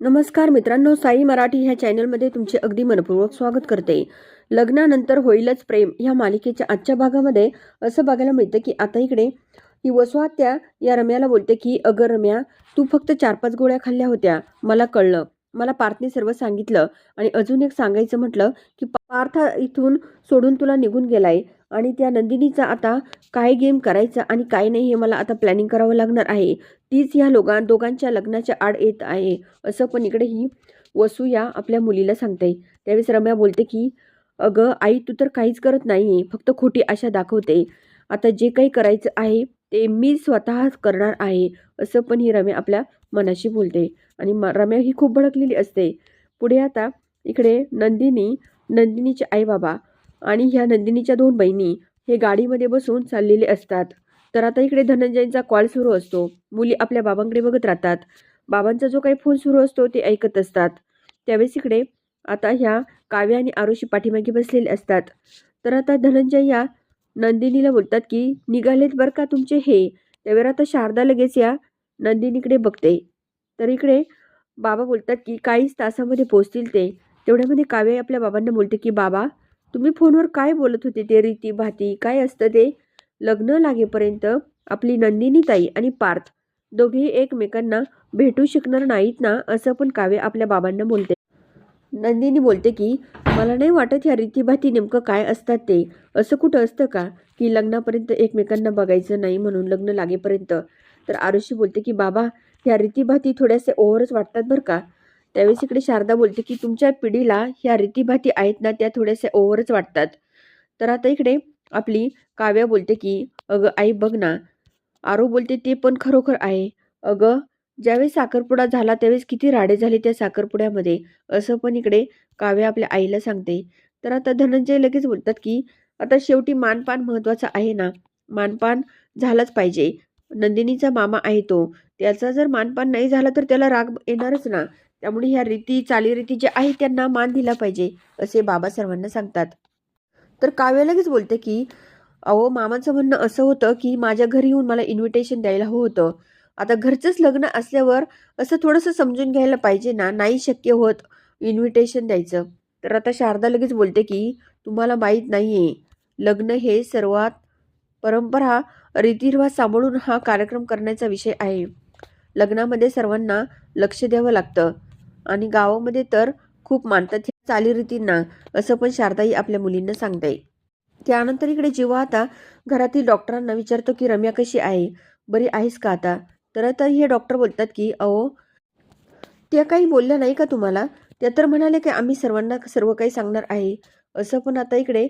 नमस्कार मित्रांनो साई मराठी ह्या चॅनलमध्ये तुमचे अगदी मनपूर्वक स्वागत करते. लग्नानंतर होईलच प्रेम ह्या मालिकेच्या आजच्या भागामध्ये असं बघायला मिळतं की आता इकडे ही वसुहत्या या रम्याला बोलते की अगं रम्या तू फक्त चार पाच गोळ्या खाल्ल्या होत्या. मला कळलं. मला पार्थने सर्व सांगितलं आणि अजून एक सांगायचं म्हटलं की पार्थ इथून सोडून तुला निघून गेलाय. आणि त्या नंदिनीचा आता काय गेम करायचा आणि काय नाही हे मला आता प्लॅनिंग करावं लागणार आहे. तीच ह्या लोकां दोघांच्या लग्नाच्या आड येत आहे. असं पण इकडे ही वसू या आपल्या मुलीला सांगते. त्यावेळेस रम्या बोलते की अगं आई तू तर काहीच करत नाही फक्त खोटी आशा दाखवते. आता जे काही करायचं आहे ते मी स्वतः करणार आहे. असं पण ही रम्या आपल्या मनाशी बोलते. आणि म रम्या ही खूप भडकलेली असते. पुढे आता इकडे नंदिनी नंदिनीचे आईबाबा आणि ह्या नंदिनीच्या दोन बहिणी हे गाडीमध्ये बसून चाललेले असतात. तर आता इकडे धनंजयचा कॉल सुरू असतो. मुली आपल्या बाबांकडे बघत राहतात. बाबांचा जो काही फोन सुरू असतो ते ऐकत असतात. त्यावेळेस इकडे आता ह्या काव्या आणि आरुषी पाठीमागे बसलेले असतात. तर आता धनंजय या नंदिनीला बोलतात की निघालेत बरं का तुमचे हे? त्यावेळेला आता शारदा लगेच या नंदिनीकडे बघते. तर इकडे बाबा बोलतात की काहीच तासामध्ये पोचतील ते. तेवढ्यामध्ये काव्या आपल्या बाबांना बोलते की बाबा तुम्ही फोनवर काय बोलत होते ते रीती भाती? काय असतं ते? लग्न लागेपर्यंत आपली नंदिनी ताई आणि पार्थ दोघेही एकमेकांना भेटू शकणार नाहीत ना असं पण काव्य आपल्या बाबांना बोलते. नंदिनी बोलते की मला नाही वाटत ह्या रीतीभाती नेमकं काय असतात ते. असं कुठं असतं का की लग्नापर्यंत एकमेकांना बघायचं नाही म्हणून लग्न लागेपर्यंत? तर आरुषी बोलते की बाबा ह्या रीतीभाती थोड्याशा ओव्हरच वाटतात बरं का. त्यावेळेस इकडे शारदा बोलते की तुमच्या पिढीला ह्या रीतीभाती आहेत ना त्या थोड्याशा ओव्हरच वाटतात. तर आता इकडे आपली काव्या बोलते की अगं आई बघ ना आरो बोलते ते पण खरोखर आहे. अगं ज्यावेळेस साखरपुडा झाला त्यावेळेस किती राडे झाले त्या साखरपुड्यामध्ये. असं पण इकडे काव्या आपल्या आईला सांगते. तर आता धनंजय लगेच बोलतात की आता शेवटी मानपान महत्त्वाचं आहे ना. मानपान झालंच पाहिजे. नंदिनीचा मामा आहे तो. त्याचा जर मानपान नाही झाला तर त्याला राग येणारच ना. त्यामुळे ह्या रीती चालीरीती ज्या आहेत त्यांना मान दिला पाहिजे असे बाबा सर्वांना सांगतात. तर काव्य लगेच बोलते की अहो मामाचं म्हणणं असं होतं की माझ्या घरी येऊन मला इन्व्हिटेशन द्यायला हवं होतं. आता घरचंच लग्न असल्यावर असं थोडंसं समजून घ्यायला पाहिजे ना नाही शक्य होत इन्व्हिटेशन द्यायचं. तर आता शारदा लगेच बोलते की तुम्हाला माहीत नाही आहे लग्न हे सर्वात परंपरा रीतिरिवाज सांभाळून हा कार्यक्रम करण्याचा विषय आहे. लग्नामध्ये सर्वांना लक्ष द्यावं लागतं. आणि गावामध्ये तर खूप मानतात चालीरीतींना असं पण शारदाई आपल्या मुलींना सांगताय. त्यानंतर इकडे जेव्हा आता घरातील डॉक्टरांना विचारतो की रम्या कशी आहे? बरी आहेस का आता? तर आता हे डॉक्टर बोलतात की अहो त्या काही बोलल्या नाही का तुम्हाला? त्या तर म्हणाले की आम्ही सर्वांना सर्व काही सांगणार आहे. असं पण आता इकडे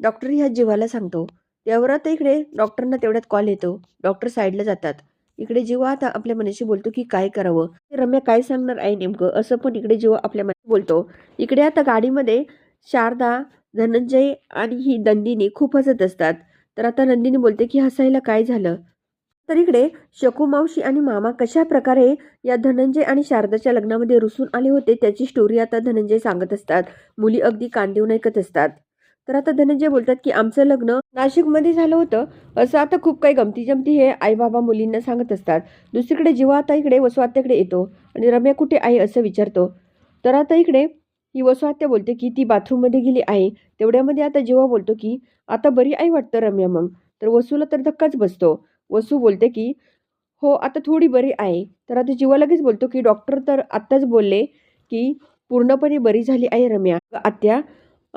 डॉक्टर ह्या जीवाला सांगतो. त्यावर आता इकडे डॉक्टरना तेवढ्यात कॉल येतो. डॉक्टर साईडला जातात. इकडे जेव्हा आता आपल्या मनाशी बोलतो की काय करावं? रम्या काय सांगणार आहे नेमकं? असं पण इकडे जेव्हा आपल्या मनाशी बोलतो. इकडे आता गाडीमध्ये शारदा धनंजय आणि ही नंदिनी खूप हसत असतात. तर आता नंदिनी बोलते की हसायला काय झालं? तर इकडे शकू मावशी आणि मामा कशा प्रकारे या धनंजय आणि शारदाच्या लग्नामध्ये रुसून आले होते त्याची स्टोरी आता धनंजय सांगत असतात. मुली अगदी कान देऊन ऐकत असतात. तर आता धनंजय बोलतात की आमचं लग्न नाशिकमध्ये झालं होतं. असं आता खूप काही गमती जमती हे आई बाबा मुलींना सांगत असतात. दुसरीकडे जेव्हा आता इकडे वसुआत्याकडे येतो आणि रम्या कुठे आहे असं विचारतो. तर आता इकडे ही वसुआत्या बोलते की ती बाथरूममध्ये गेली आहे. तेवढ्यामध्ये आता जेव्हा बोलतो की आता बरी आई वाटतं रम्या मग. तर वसूला तर धक्काच बसतो. वसू बोलते की हो आता थोडी बरी आहे. तर आता जीवा लगेच बोलतो की डॉक्टर तर आत्ताच बोलले की पूर्णपणे बरी झाली आहे रम्या. आत्या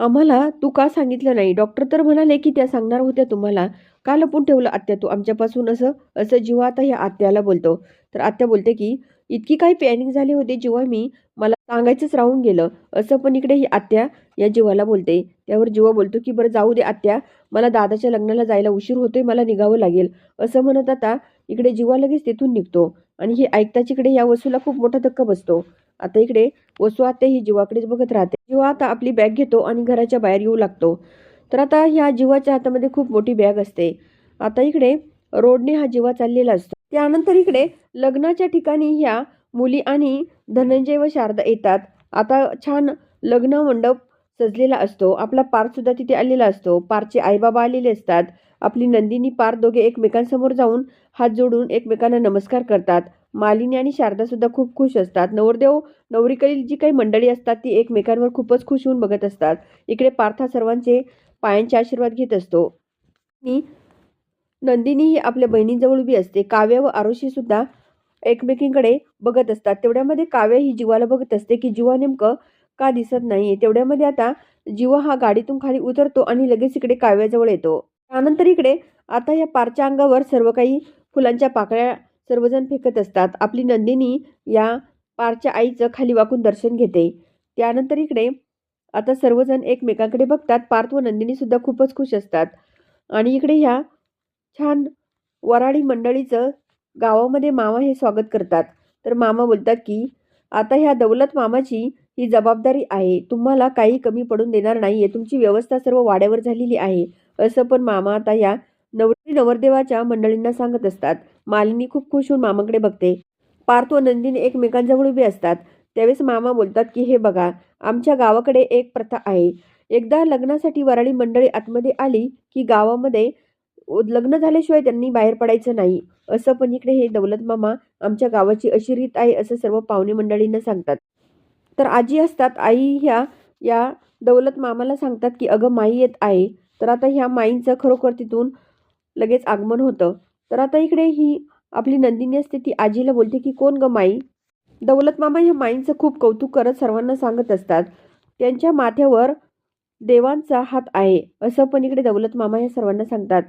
आम्हाला तू का सांगितलं नाही? डॉक्टर तर म्हणाले की त्या सांगणार होत्या तुम्हाला. का लपून ठेवलं आत्या तू? आमच्यापासून असं असं जेव्हा आता या आत्याला बोलतो. तर आत्या बोलते की इतकी काही पॅनिक झाली होती जेव्हा मी मला सांगायचंच राहून गेलं. असं पण इकडे ही आत्या या जीवाला बोलते. त्यावर जीवा बोलतो की बरं जाऊ दे आत्या. मला दादाच्या लग्नाला जायला उशीर होतोय मला निघावं लागेल. असं म्हणत आता इकडे जीवा लगेच तिथून निघतो. आणि हे ऐकताच इकडे या वसूला खूप मोठा धक्का बसतो. आता इकडे वसू आते ही जीवाकडेच बघत राहते. जीवा आता आपली बॅग घेतो आणि घराच्या बाहेर येऊ लागतो. तर आता ह्या जीवाच्या हातामध्ये खूप मोठी बॅग असते. आता इकडे रोडने हा जीवा चाललेला असतो. त्यानंतर इकडे लग्नाच्या ठिकाणी ह्या मुली आणि धनंजय व शारदा येतात. आता छान लग्न मंडप सजलेला असतो. आपला पार्थ सुद्धा तिथे आलेला असतो. पारचे आईबाबा आलेले असतात. आपली नंदिनी पार दोघे एकमेकांसमोर जाऊन हात जोडून एकमेकांना नमस्कार करतात. मालिनी आणि शारदासुद्धा खूप खुश असतात. नवरदेव नवरीकडील जी काही मंडळी असतात ती एकमेकांवर खूपच खुश होऊन बघत असतात. इकडे पार्थ हा सर्वांचे पायांचे आशीर्वाद घेत असतो. नंदिनी ही आपल्या बहिणीजवळ उभी असते. काव्य व आरुषी सुद्धा एकमेकींकडे बघत असतात. तेवढ्यामध्ये काव्य ही जीवाला बघत असते की जीवा नेमकं का दिसत नाहीये. तेवढ्यामध्ये आता जीवा हा गाडीतून खाली उतरतो आणि लगेच इकडे काव्याजवळ येतो. त्यानंतर इकडे आता या पारच्या अंगावर सर्व काही फुलांच्या पाकळ्या सर्वजण फेकत असतात. आपली नंदिनी या पारच्या आईचं खाली वाकून दर्शन घेते. त्यानंतर इकडे आता सर्वजण एकमेकांकडे बघतात. पार्थ व नंदिनीसुद्धा खूपच खुश असतात. आणि इकडे ह्या छान वराडी मंडळीचं गावामध्ये मामा हे स्वागत करतात. तर मामा बोलतात की आता ह्या दौलत मामाची ही जबाबदारी आहे. तुम्हाला काही कमी पडून देणार नाही आहे तुमची व्यवस्था सर्व वाड्यावर झालेली आहे. असं पण मामा आता या नवरी नवरदेवाच्या मंडळींना सांगत असतात. मालिनी खूप खुश होऊन मामाकडे बघते. पार्थ व नंदिनी एकमेकांजवळ उभी असतात. त्यावेळेस मामा बोलतात की हे बघा आमच्या गावाकडे एक प्रथा आहे. एकदा लग्नासाठी वराळी मंडळी आतमध्ये आली की गावामध्ये लग्न झाल्याशिवाय त्यांनी बाहेर पडायचं नाही. असं पण इकडे हे दौलत मामा आमच्या गावाची अशी रीत आहे असं सर्व पाहुणे मंडळींना सांगतात. तर आजी असतात आई ह्या या दौलत मामाला सांगतात की अगं माई येत आहे. तर आता ह्या माईंचं खरोखर तिथून लगेच आगमन होतं. तर आता इकडे ही आपली नंदिनी असते ती आजीला बोलते की कोण ग माई? दौलत मामा ह्या माईंचं खूप कौतुक करत सर्वांना सांगत असतात. त्यांच्या माथ्यावर देवांचा हात आहे असं पण इकडे दौलत मामा ह्या सर्वांना सांगतात.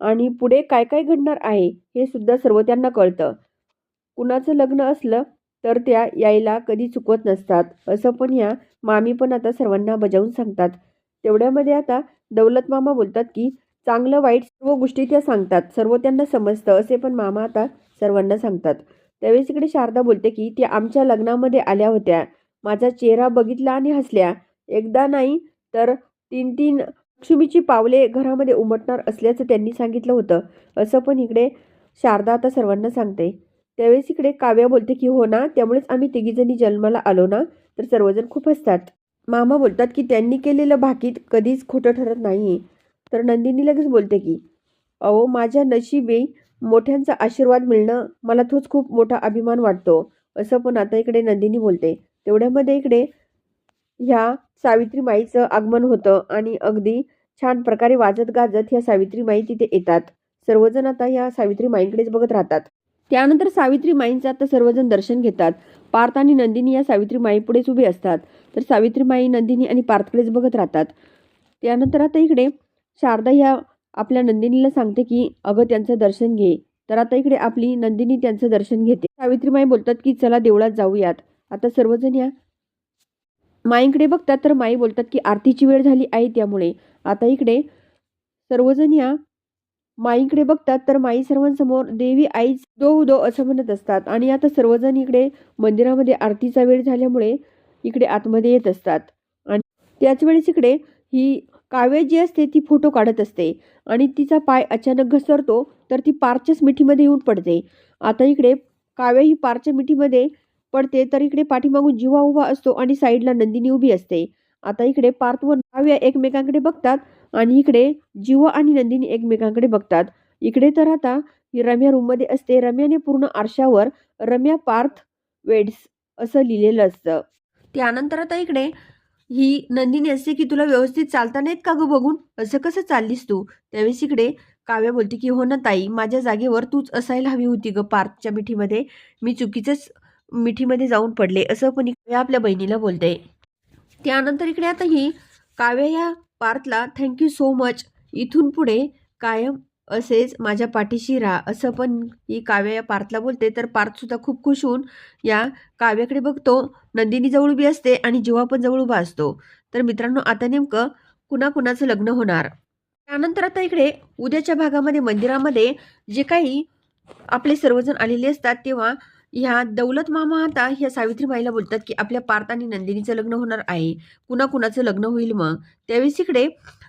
आणि पुढे काय काय घडणार आहे हे सुद्धा सर्व त्यांना कळतं. कुणाचं लग्न असलं तर त्या यायला कधी चुकवत नसतात असं पण ह्या मामी पण आता सर्वांना बजावून सांगतात. तेवढ्यामध्ये आता दौलत मामा बोलतात की चांगलं वाईट सर्व गोष्टी त्या सांगतात. सर्व त्यांना समजतं असे पण मामा आता सर्वांना सांगतात. त्यावेळेस इकडे शारदा बोलते की त्या आमच्या लग्नामध्ये आल्या होत्या. माझा चेहरा बघितला आणि हसल्या. एकदा नाही तर तीन तीन लक्ष्मीची पावले घरामध्ये उमटणार असल्याचं त्यांनी सांगितलं होतं. असं पण इकडे शारदा आता सर्वांना सांगते. त्यावेळेस इकडे काव्या बोलते की हो ना त्यामुळेच आम्ही तिघीजणी जन्माला आलो ना तर सर्वजण खूप हसतात. मामा बोलतात की त्यांनी केलेलं भाकीत कधीच खोटं ठरत नाही तर नंदिनी लगेच बोलते की अहो माझ्या नशिबी मोठ्यांचा आशीर्वाद मिळणं मला तोच खूप मोठा अभिमान वाटतो असं पण आता इकडे नंदिनी बोलते. तेवढ्यामध्ये इकडे ह्या सावित्री माईचं आगमन होतं आणि अगदी छान प्रकारे वाजत गाजत ह्या सावित्री माई तिथे येतात. सर्वजण आता ह्या सावित्री माईंकडेच बघत राहतात. त्यानंतर सावित्री माईंचं आता सर्वजण दर्शन घेतात. पार्थ आणि नंदिनी या सावित्री माईपुढेच उभे असतात. तर सावित्री माई नंदिनी आणि पार्थकडेच बघत राहतात. त्यानंतर आता इकडे शारदा ह्या आपल्या नंदिनीला सांगते की अगं त्यांचं दर्शन घे. तर आता इकडे आपली नंदिनी त्यांचं दर्शन घेते. सावित्रीमाई बोलतात की चला देवळात जाऊयात. आता सर्वजण या माईंकडे बघतात तर माई बोलतात की आरतीची वेळ झाली आहे त्यामुळे. आता इकडे सर्वजण या माईकडे बघतात तर माई सर्वांसमोर देवी आईच दो उदो असं म्हणत असतात. आणि आता सर्वजण इकडे मंदिरामध्ये आरतीचा वेळ झाल्यामुळे इकडे आतमध्ये येत असतात. आणि त्याच वेळेस इकडे ही काव्य जी असते ती फोटो काढत असते. आणि तिचा पाय अचानक घसरतो तर ती पारच्याच मिठीमध्ये येऊन पडते. आता इकडे काव्य ही पारच्या मिठीमध्ये पडते तर इकडे पाठीमागून जीवा उभा असतो आणि साईडला नंदिनी उभी असते. आता इकडे पार्थ व काव्य एकमेकांकडे बघतात आणि इकडे जीवा आणि नंदिनी एकमेकांकडे बघतात. इकडे तर आता ही रम्या रूममध्ये असते. रम्याने पूर्ण आरशावर रम्या पार्थ वेड्स असं लिहिलेलं असतं. त्यानंतर आता इकडे ही नंदिनी असते की तुला व्यवस्थित चालता नाहीत का गं बघून? असं कसं चाललीस तू? त्यावेळेस इकडे काव्या बोलते की हो ना ताई माझ्या जागेवर तूच असायला हवी होती गं पार्थच्या मिठीमध्ये. मी चुकीचंच मिठीमध्ये जाऊन पडले असं पण इकडे आपल्या बहिणीला बोलते. त्यानंतर इकडे आता ही काव्या या पार्थला थँक्यू सो मच. इथून पुढे कायम असेच माझ्या पाठीशी राहा. असं पण ही काव्या या पार्थला बोलते. तर पार्थसुद्धा खूप खुश होऊन या काव्याकडे बघतो. नंदिनी जवळ उभी असते आणि जीवा पण जवळ उभा असतो. तर मित्रांनो आता नेमकं कुणाकुणाचं लग्न होणार? त्यानंतर आता इकडे उद्याच्या भागामध्ये मंदिरामध्ये जे काही आपले सर्वजण आलेले असतात तेव्हा ह्या दौलत मामा आता ह्या सावित्रीबाईला बोलतात की आपल्या पार्थ आणि नंदिनीचं लग्न होणार आहे. कुणाकुणाचं लग्न होईल मग? त्यावेळेस इकडे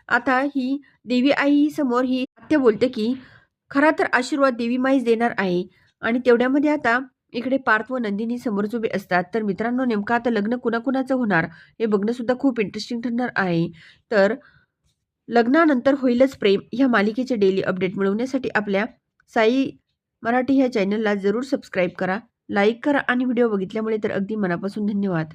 आता ही देवी आई समोर ही आत्या बोलते की खरा तर आशीर्वाद देवी माईच देणार आहे. आणि तेवढ्यामध्ये आता इकडे पार्थ व नंदिनी समोरच उभे असतात. तर मित्रांनो नेमकं आता लग्न कुणाकुणाचं होणार? हे बघणंसुद्धा खूप इंटरेस्टिंग ठरणार आहे. तर लग्नानंतर होईलच प्रेम ह्या मालिकेचे डेली अपडेट मिळवण्यासाठी आपल्या साई मराठी ह्या चॅनलला जरूर सबस्क्राईब करा लाईक करा आणि व्हिडिओ बघितल्यामुळे तर अगदी मनापासून धन्यवाद.